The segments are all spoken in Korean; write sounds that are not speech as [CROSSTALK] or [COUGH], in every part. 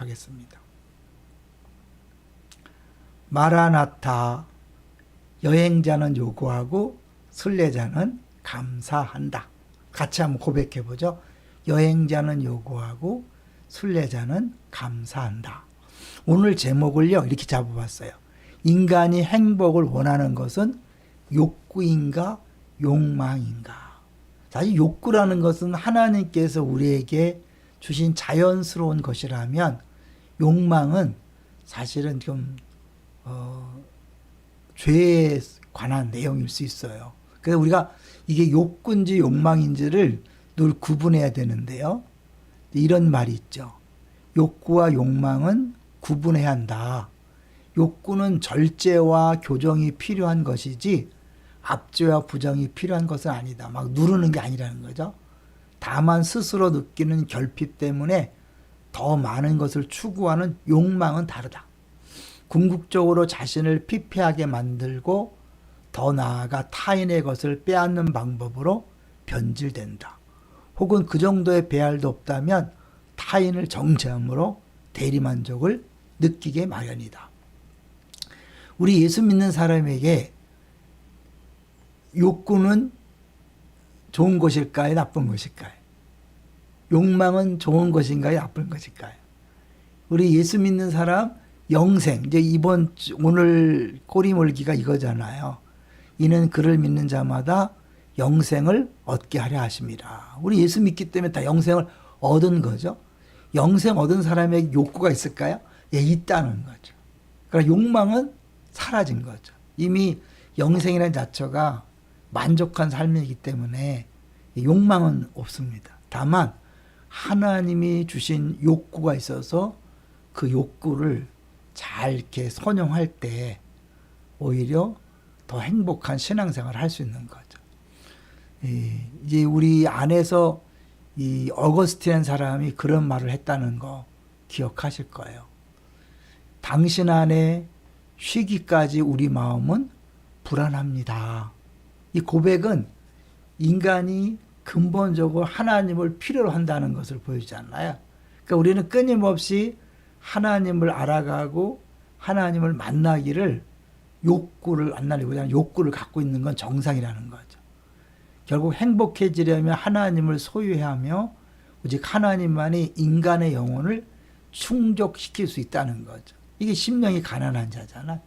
하겠습니다. 마라나타 여행자는 요구하고 순례자는 감사한다. 같이 한번 고백해 보죠. 여행자는 요구하고 순례자는 감사한다. 오늘 제목을요 이렇게 잡아봤어요. 인간이 행복을 원하는 것은 욕구인가 욕망인가? 사실 욕구라는 것은 하나님께서 우리에게 주신 자연스러운 것이라면 욕망은 사실은 좀 어, 죄에 관한 내용일 수 있어요. 그래서 우리가 이게 욕구인지 욕망인지를 늘 구분해야 되는데요. 이런 말이 있죠. 욕구와 욕망은 구분해야 한다. 욕구는 절제와 교정이 필요한 것이지 압제와 부정이 필요한 것은 아니다. 막 누르는 게 아니라는 거죠. 다만 스스로 느끼는 결핍 때문에 더 많은 것을 추구하는 욕망은 다르다. 궁극적으로 자신을 피폐하게 만들고 더 나아가 타인의 것을 빼앗는 방법으로 변질된다. 혹은 그 정도의 배알도 없다면 타인을 정죄함으로 대리만족을 느끼게 마련이다. 우리 예수 믿는 사람에게 욕구는 좋은 것일까요? 나쁜 것일까요? 욕망은 좋은 것인가요? 나쁜 것일까요? 우리 예수 믿는 사람 영생 이제 이번 주- 오늘 꼬리 몰기가 이거잖아요. 이는 그를 믿는 자마다 영생을 얻게 하려 하십니다. 우리 예수 믿기 때문에 다 영생을 얻은 거죠. 영생 얻은 사람에게 욕구가 있을까요? 예, 있다는 거죠. 그러니까 욕망은 사라진 거죠. 이미 영생이라는 자체가 만족한 삶이기 때문에 욕망은 없습니다. 다만 하나님이 주신 욕구가 있어서 그 욕구를 잘 이렇게 선용할 때 오히려 더 행복한 신앙생활을 할 수 있는 거죠. 이, 이제 우리 안에서 이 어거스틴 사람이 그런 말을 했다는 거 기억하실 거예요. 당신 안에 쉬기까지 우리 마음은 불안합니다. 이 고백은 인간이 근본적으로 하나님을 필요로 한다는 것을 보여주잖아요. 그러니까 우리는 끊임없이 하나님을 알아가고 하나님을 만나기를 욕구를 안 날리고 욕구를 갖고 있는 건 정상이라는 거죠. 결국 행복해지려면 하나님을 소유해야 하며 오직 하나님만이 인간의 영혼을 충족시킬 수 있다는 거죠. 이게 심령이 가난한 자잖아.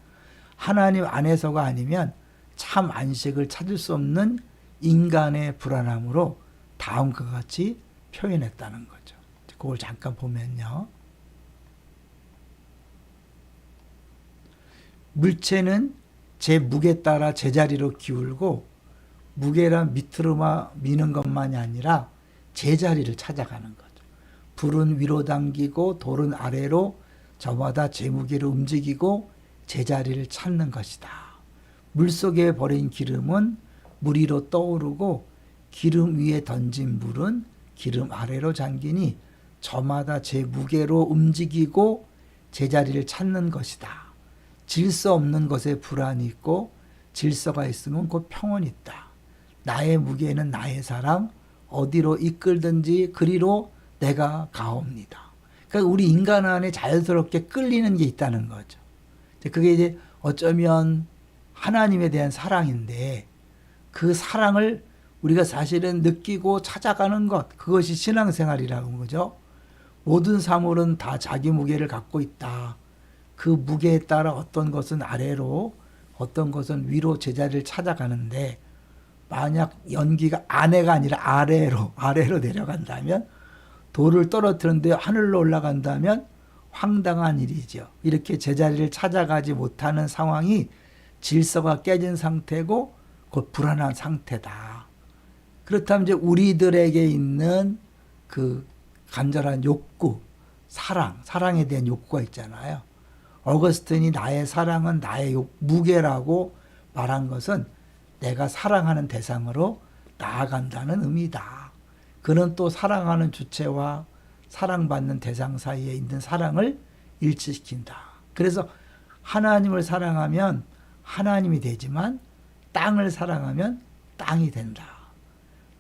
하나님 안에서가 아니면 참 안식을 찾을 수 없는 인간의 불안함으로 다음과 같이 표현했다는 거죠. 그걸 잠깐 보면요. 물체는 제 무게 따라 제자리로 기울고 무게란 밑으로만 미는 것만이 아니라 제자리를 찾아가는 거죠. 불은 위로 당기고 돌은 아래로 저마다 제 무게를 움직이고 제자리를 찾는 것이다. 물속에 버린 기름은 물 위로 떠오르고 기름 위에 던진 물은 기름 아래로 잠기니 저마다 제 무게로 움직이고 제자리를 찾는 것이다. 질서 없는 것에 불안이 있고 질서가 있으면 곧 평온이 있다. 나의 무게는 나의 사랑 어디로 이끌든지 그리로 내가 가옵니다. 그러니까 우리 인간 안에 자연스럽게 끌리는 게 있다는 거죠. 그게 이제 어쩌면 하나님에 대한 사랑인데 그 사랑을 우리가 사실은 느끼고 찾아가는 것 그것이 신앙생활이라는 거죠. 모든 사물은 다 자기 무게를 갖고 있다. 그 무게에 따라 어떤 것은 아래로 어떤 것은 위로 제자리를 찾아가는데 만약 연기가 안에가 아니라 아래로 아래로 내려간다면 돌을 떨어뜨렸는데 하늘로 올라간다면 황당한 일이죠. 이렇게 제자리를 찾아가지 못하는 상황이 질서가 깨진 상태고 곧 불안한 상태다. 그렇다면 이제 우리들에게 있는 그 간절한 욕구, 사랑, 사랑에 대한 욕구가 있잖아요. 어거스틴이 나의 사랑은 나의 욕, 무게라고 말한 것은 내가 사랑하는 대상으로 나아간다는 의미다. 그는 또 사랑하는 주체와 사랑받는 대상 사이에 있는 사랑을 일치시킨다. 그래서 하나님을 사랑하면 하나님이 되지만 땅을 사랑하면 땅이 된다.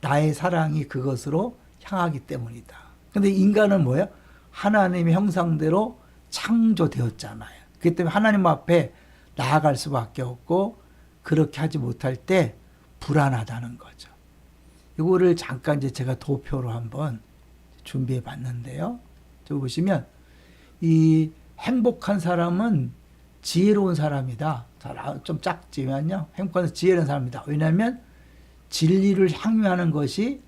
나의 사랑이 그것으로 향하기 때문이다. 근데 인간은 뭐예요? 하나님의 형상대로 창조되었잖아요. 그렇기 때문에 하나님 앞에 나아갈 수밖에 없고 그렇게 하지 못할 때 불안하다는 거죠. 이거를 잠깐 이제 제가 도표로 한번 준비해 봤는데요. 저 보시면 이 행복한 사람은 지혜로운 사람이다. 좀 작지만요. 행복한 지혜로운 사람이다. 왜냐하면 진리를 향유하는 것이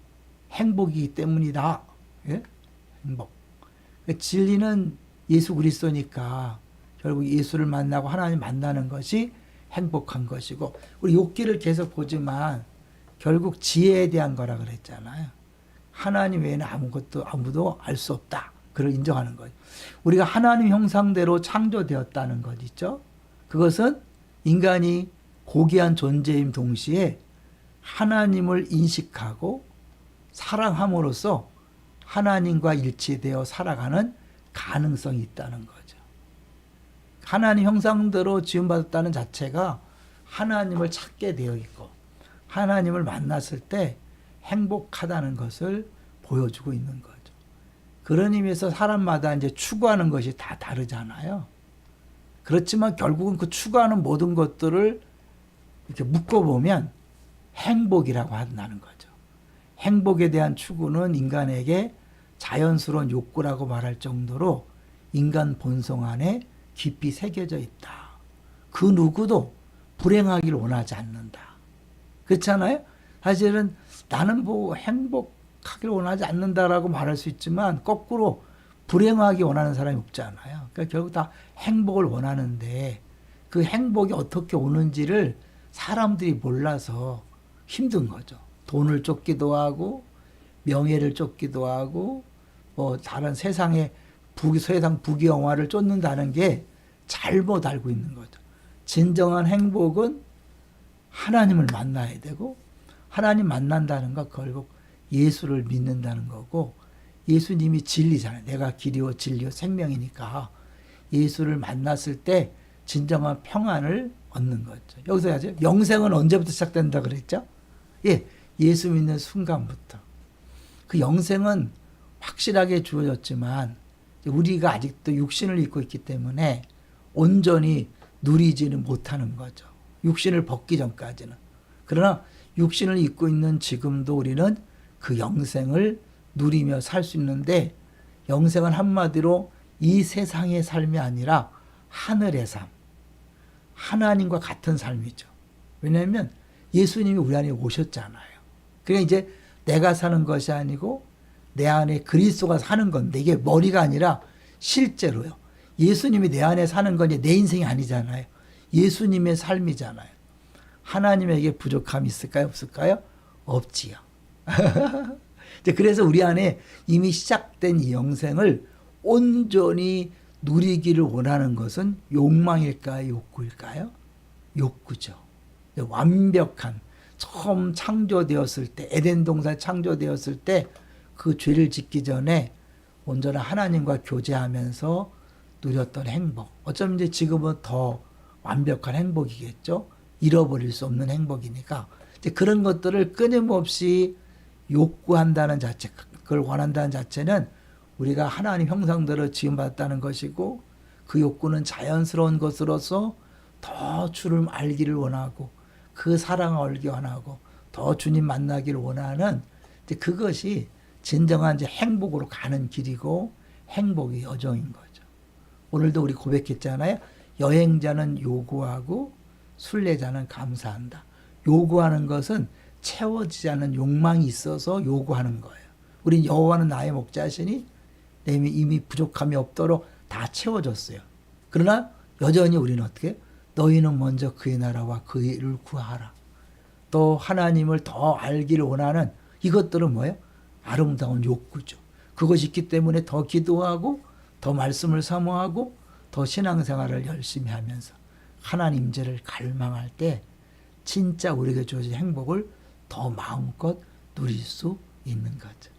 행복이기 때문이다. 예? 행복. 그 진리는 예수 그리스도니까 결국 예수를 만나고 하나님 만나는 것이 행복한 것이고 우리 욕기를 계속 보지만 결국 지혜에 대한 거라 그랬잖아요. 하나님 외에는 아무것도 아무도 알 수 없다. 그걸 인정하는 거죠. 우리가 하나님 형상대로 창조되었다는 것 있죠. 그것은 인간이 고귀한 존재임 동시에 하나님을 인식하고 사랑함으로써 하나님과 일치되어 살아가는 가능성이 있다는 거죠. 하나님 형상대로 지음받았다는 자체가 하나님을 찾게 되어 있고 하나님을 만났을 때 행복하다는 것을 보여주고 있는 거죠. 그런 의미에서 사람마다 이제 추구하는 것이 다 다르잖아요. 그렇지만 결국은 그 추구하는 모든 것들을 이렇게 묶어보면 행복이라고 한다는 거죠. 행복에 대한 추구는 인간에게 자연스러운 욕구라고 말할 정도로 인간 본성 안에 깊이 새겨져 있다. 그 누구도 불행하기를 원하지 않는다. 그렇잖아요? 사실은 나는 뭐 행복 하기를 원하지 않는다라고 말할 수 있지만 거꾸로 불행하기 원하는 사람이 없잖아요. 그러니까 결국 다 행복을 원하는데 그 행복이 어떻게 오는지를 사람들이 몰라서 힘든 거죠. 돈을 쫓기도 하고 명예를 쫓기도 하고 뭐 다른 세상의 부기 세상 부귀 영화를 쫓는다는 게 잘못 알고 있는 거죠. 진정한 행복은 하나님을 만나야 되고 하나님 만난다는 거 결국 예수를 믿는다는 거고 예수님이 진리잖아요. 내가 길이요 진리요 생명이니까 예수를 만났을 때 진정한 평안을 얻는 거죠. 여기서 하죠. 영생은 언제부터 시작된다 그랬죠? 예, 예수 믿는 순간부터. 그 영생은 확실하게 주어졌지만 우리가 아직도 육신을 입고 있기 때문에 온전히 누리지는 못하는 거죠. 육신을 벗기 전까지는. 그러나 육신을 입고 있는 지금도 우리는 그 영생을 누리며 살 수 있는데 영생은 한마디로 이 세상의 삶이 아니라 하늘의 삶. 하나님과 같은 삶이죠. 왜냐하면 예수님이 우리 안에 오셨잖아요. 그러니까 이제 내가 사는 것이 아니고 내 안에 그리스도가 사는 건데 이게 머리가 아니라 실제로요. 예수님이 내 안에 사는 건 내 인생이 아니잖아요. 예수님의 삶이잖아요. 하나님에게 부족함이 있을까요? 없을까요? 없지요. [LAUGHS] 이제 그래서 우리 안에 이미 시작된 이 영생을 온전히 누리기를 원하는 것은 욕망일까요? 욕구일까요? 욕구죠. 완벽한 처음 창조되었을 때 에덴 동산 창조되었을 때 그 죄를 짓기 전에 온전한 하나님과 교제하면서 누렸던 행복. 어쩌면 이제 지금은 더 완벽한 행복이겠죠. 잃어버릴 수 없는 행복이니까 이제 그런 것들을 끊임없이 욕구한다는 자체, 그걸 원한다는 자체는 우리가 하나님 형상대로 지음받았다는 것이고 그 욕구는 자연스러운 것으로서 더 주를 알기를 원하고 그 사랑을 알기 원하고 더 주님 만나기를 원하는 이제 그것이 진정한 이제 행복으로 가는 길이고 행복의 여정인 거죠. 오늘도 우리 고백했잖아요. 여행자는 요구하고 순례자는 감사한다. 요구하는 것은 채워지지 않은 욕망이 있어서 요구하는 거예요. 우린 여호와는 나의 목자시니 내미 이미 부족함이 없도록 다 채워졌어요. 그러나 여전히 우리는 어떻게? 너희는 먼저 그의 나라와 그의 일을 구하라. 또 하나님을 더 알기를 원하는 이것들은 뭐예요? 아름다운 욕구죠. 그것이 있기 때문에 더 기도하고 더 말씀을 사모하고 더 신앙생활을 열심히 하면서 하나님 임재를 갈망할 때 진짜 우리에게 주어진 행복을 더 마음껏 누릴 수 있는 거죠.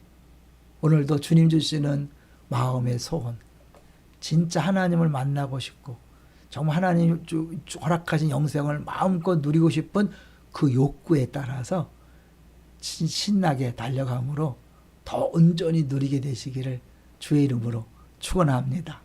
오늘도 주님 주시는 마음의 소원, 진짜 하나님을 만나고 싶고 정말 하나님 허락하신 영생을 마음껏 누리고 싶은 그 욕구에 따라서 신- 신나게 달려감으로 더 온전히 누리게 되시기를 주의 이름으로 축원합니다.